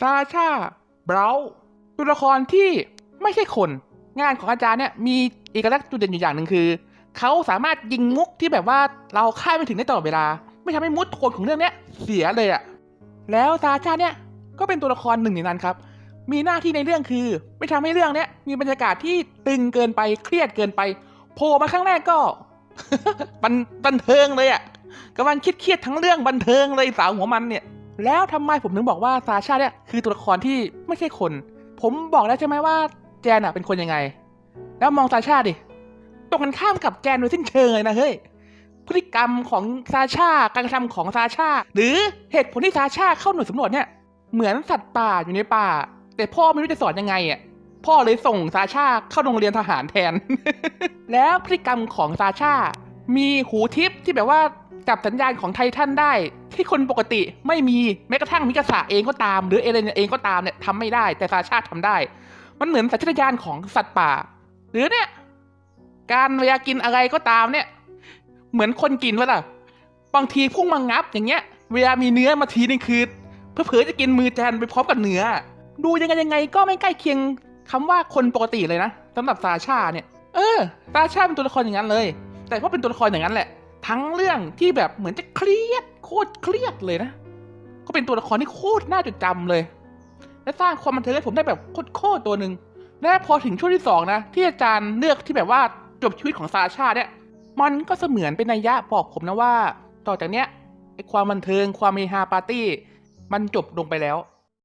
ซาชาเบราตัวละครที่ไม่ใช่คน งานของอาจารย์เนี่ยมีเอกลักษณ์จุดเด่นอยู่อย่างหนึ่งคือ เขาสามารถยิงมุกที่แบบว่าเราคาดไม่ถึงได้ตลอดเวลา ไม่ทำให้มุดโทนของเรื่องเนี้ยเสียเลยอะแล้วซาชาเนี่ยก็เป็นตัวละครหนึ่งในนั้นครับ มีหน้าที่ในเรื่องคือ ไม่ทำให้เรื่องเนี้ยมีบรรยากาศที่ตึงเกินไปเครียดเกินไปโผล่มาครั้งแรกก็บันบันเทิงเลยอะกำลังคิดเครียดทั้งเรื่องบันเทิงเลยสาวหัวมันเนี่ย แล้วทำไมผมถึงบอกว่าซาชาเนี่ยคือตัวละครที่ไม่ใช่คน ผมบอกแล้วใช่ไหมว่าแจนอะเป็นคนยังไง แล้วมองซาชาดิตรงกันข้ามกับแจนโดยสิ้นเชิงเลยนะเฮ้ยพฤติกรรมของซาชาการกระทำของซาชาหรือเหตุผลที่ซาชาเข้าหน่วยสำรวจเนี่ยเหมือนสัตว์ป่าอยู่ในป่า แต่พ่อไม่รู้จะสอนยังไงอะพ่อเลยส่งซาชาเข้าโรงเรียนทหารแทน แล้วพฤติกรรมของซาชามีหูทิพย์ที่แบบว่า จับสัญญาณของไททันได้ ที่คนปกติไม่มีแม้กระทั่งมิกาสะเองก็ตาม หรือเอเลนเองก็ตามเนี่ยทำไม่ได้แต่ซาชาทำได้ มันเหมือนสัญชาตญาณของสัตว์ป่า หรือเนี่ย การเวลากินอะไรก็ตามเนี่ย เหมือนคนกินวะล่ะบางทีพุ่งมางับอย่างเงี้ย เวลามีเนื้อมาทีนึงคือเพื่อๆจะกินมือแจนไปพร้อมกับเนื้อ ดูยังไงยังไงก็ไม่ใกล้เคียงคำว่าคนปกติเลยนะสำหรับซาชาเนี่ย เออซาชาเป็นตัวละครอย่างนั้นเลย แต่เพราะเป็นตัวละครอย่างนั้นแหละ ทั้งเรื่องที่แบบเหมือนจะเครียดโคตรเครียดเลยนะ ก็เป็นตัวละครที่โคตรน่าจดจำเลย และสร้างความบันเทิงให้ผมได้แบบโคตรๆตัวหนึ่งและพอถึงช่วงที่สองนะที่อาจารย์เลือกที่แบบว่าจบชีวิตของซาชาเนี่ย มันก็เสมือนเป็นนัยยะบอกผมนะว่า ต่อจากเนี้ยไอความบันเทิงความเมฮาปาร์ตี้ มันจบลงไปแล้ว